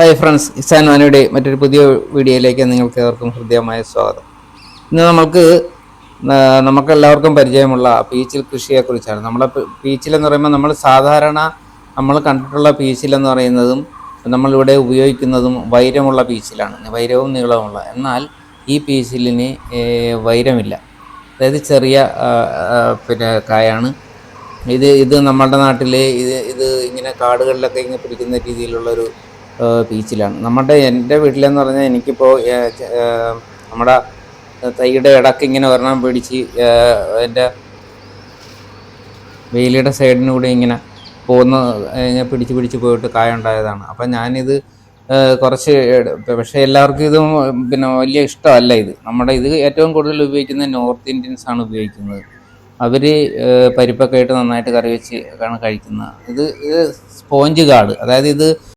Hi friends Izan മാനയുടെ മറ്റൊരു പുതിയ വീഡിയോയിലേക്ക് നിങ്ങൾക്ക് ഏവർക്കും ഹൃദ്യമായ സ്വാഗതം. ഇന്ന് നമുക്ക് ആ, നമുക്കെല്ലാവർക്കും പരിചയമുള്ള പീച്ചിൽ കൃഷിയെക്കുറിച്ചാണ്. നമ്മളെ പീച്ചിലെന്ന് പറയുമ്പോൾ നമ്മൾ സാധാരണ നമ്മൾ കണ്ടിട്ടുള്ള പീച്ചിലെന്ന് പറയുന്നതും നമ്മളിവിടെ ഉപയോഗിക്കുന്നതും വൈരമുള്ള പീച്ചിലാണ്. വൈരവും നീളവുമുള്ള. എന്നാൽ ഈ പീച്ചിലിന് വൈരമില്ല. അതായത് ചെറിയ പിന്നെ കായാണ്. ഇത് ഇത് നമ്മുടെ നാട്ടിൽ ഇത് ഇത് ഇങ്ങനെ കാടുകളിലൊക്കെ ഇങ്ങനെ പിടിക്കുന്ന രീതിയിലുള്ളൊരു പീച്ചിലാണ് നമ്മുടെ എന്റെ വീട്ടിലെന്ന് പറഞ്ഞാൽ എനിക്കിപ്പോൾ നമ്മുടെ തൈയുടെ ഇടയ്ക്ക് ഇങ്ങനെ ഒരെണ്ണം പിടിച്ച് എന്റെ വേലിയുടെ സൈഡിനൂടെ ഇങ്ങനെ പോകുന്ന ഇങ്ങനെ പിടിച്ച് പിടിച്ച് പോയിട്ട് കായ ഉണ്ടായതാണ്. അപ്പം ഞാനിത് കുറച്ച് പക്ഷേ എല്ലാവർക്കും ഇത് പിന്നെ വലിയ ഇഷ്ടമല്ല ഇത്. നമ്മുടെ ഇത് ഏറ്റവും കൂടുതൽ ഉപയോഗിക്കുന്നത് നോർത്ത് ഇന്ത്യൻസ് ആണ് ഉപയോഗിക്കുന്നത്. അവർ പരിപ്പൊക്കെ ആയിട്ട് നന്നായിട്ട് കറി വെച്ച് ആണ് കഴിക്കുന്നത്. ഇത് ഇത് സ്പോഞ്ച് കാട് അതായത് ഇത്